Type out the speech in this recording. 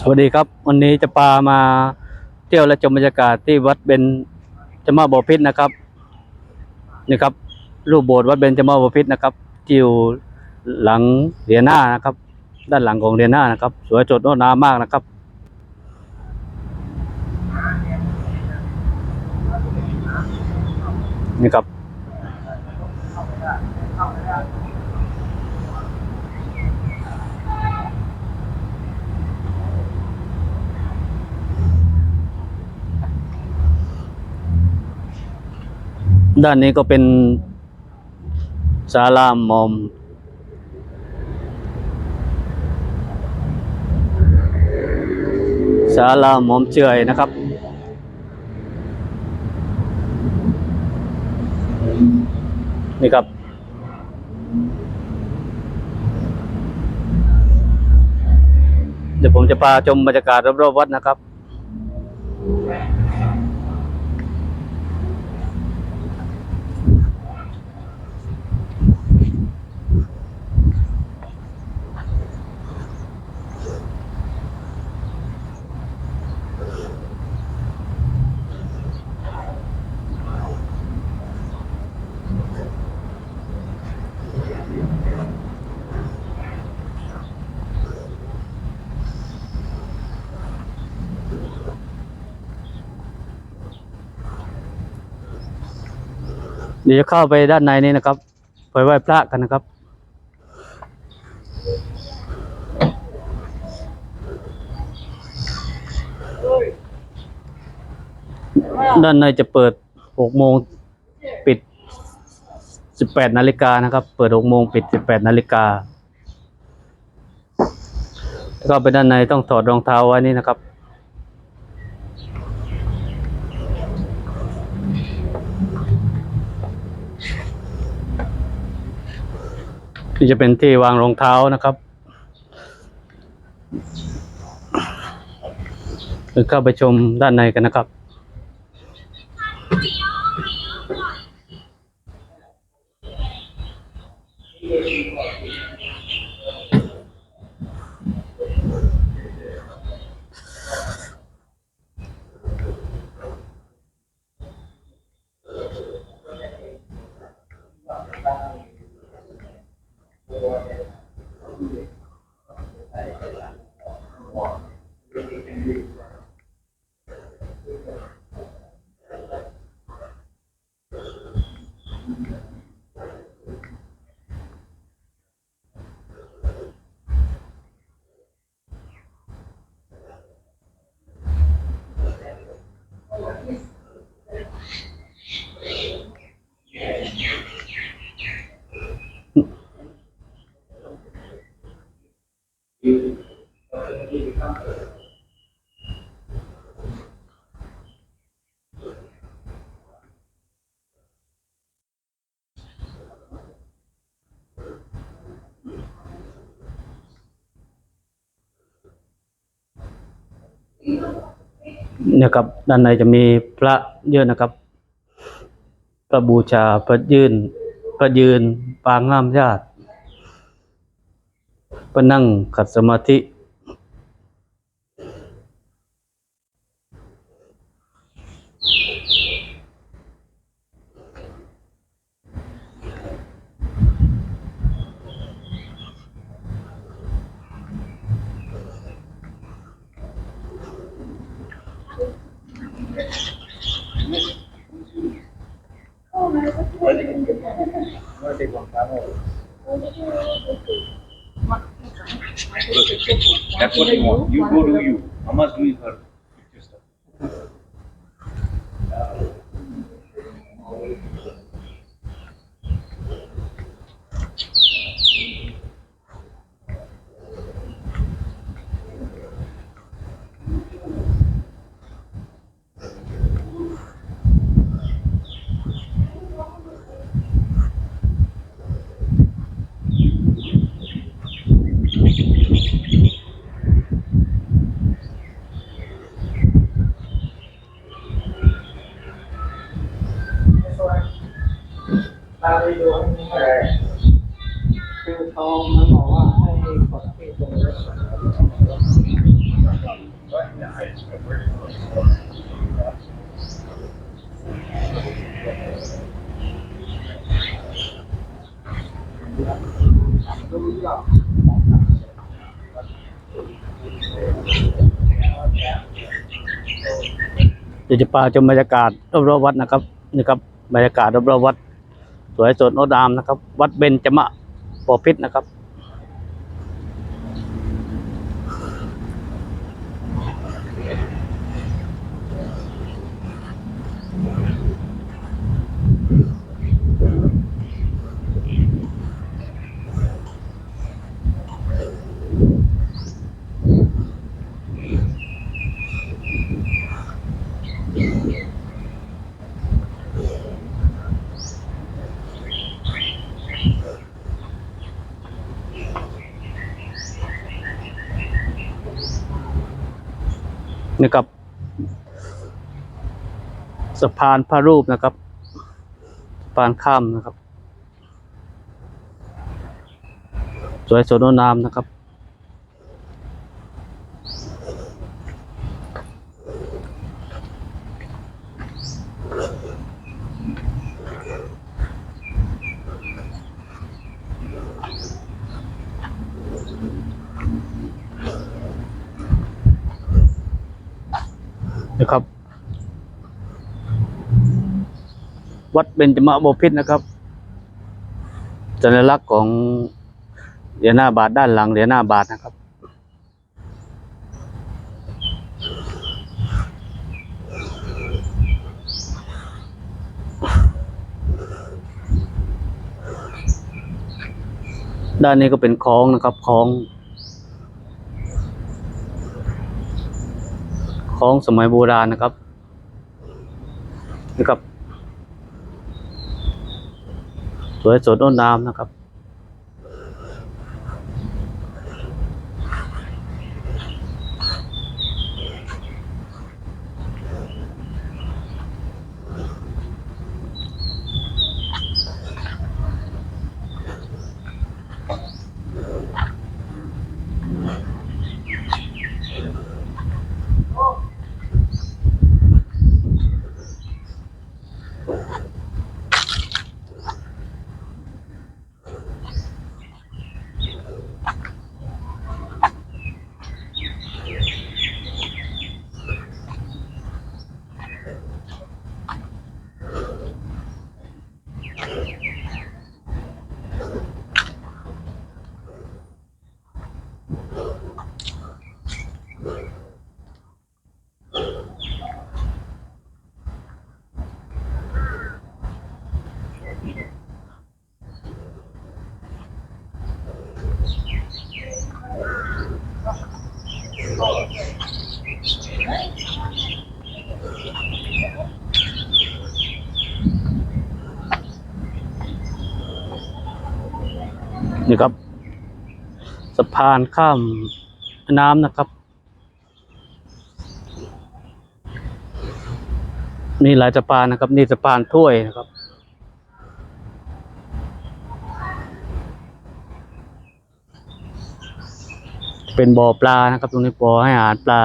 สวัสดีครับวันนี้จะพามาเที่ยวและชมบรรยากาศที่วัดเบญจมาบพิตรนะครับนี่ครับ รูปโบสถ์วัดเบญจมาบพิตรนะครับที่อยู่หลังเรียญหน้านะครับ ด้านหลังของเรียญหน้านะครับ สวยสดงดงามมากนะครับ นี่ครับ ด้านนี้ก็เป็นศาลาหมอม ศาลาหมอมเฉอยนะครับ นี่ครับเดี๋ยวผมจะพาชมบรรยากาศรอบๆวัดนะครับ เดี๋ยวจะเข้าไปด้านในนี้นะครับไปไหว้พระกันนะครับ ด้านในจะเปิดหกโมงปิดสิบแปดนาฬิกานะครับ เปิดหกโมงปิดสิบแปดนาฬิกาแล้วก็ไปด้านในต้องถอดรองเท้าไว้นี่นะครับ ที่จะเป็นที่วางรองเท้านะครับเดี๋ยวเข้าไปชมด้านในกันนะครับ นี่ยครับด้านในจะมีพระเยอะนะครับ พระบูชาพระยืนพระยืนปางห้ามญาติพระนั่งขัดสมาธิ That's what I want. You go do you. Mama's doing her คือเขามันบอกว่าให้กดที่ตรงนี้ดี๋ยจะพาชมบรรยากาศรอบๆวัดนะครับนะครับบรรยากาศรอบๆวัด สวยสดงดงามนะครับ วัดเบญจมะปอพิษนะครับ นะครับ สะพานพระรูปนะครับ สะพานข้ามนะครับ สวยสดงดงามนะครับ นะครับ วัดเบญจมบพิตรนะครับสัญลักษณ์ของเหรียญหน้าบาทด้านหลังเหรียญหน้าบาทนะครับ ด้านนี้ก็เป็นคลองนะครับคลอง ของสมัยโบราณนะครับนะครับสวยสดงดงามนะครับ นี่ครับ สะพานข้ามน้ำนะครับนี่หลายสะพานนะครับ นี่สะพานถ้วยนะครับ เป็นบ่อปลานะครับ ตรงนี้บ่อให้อาหารปลา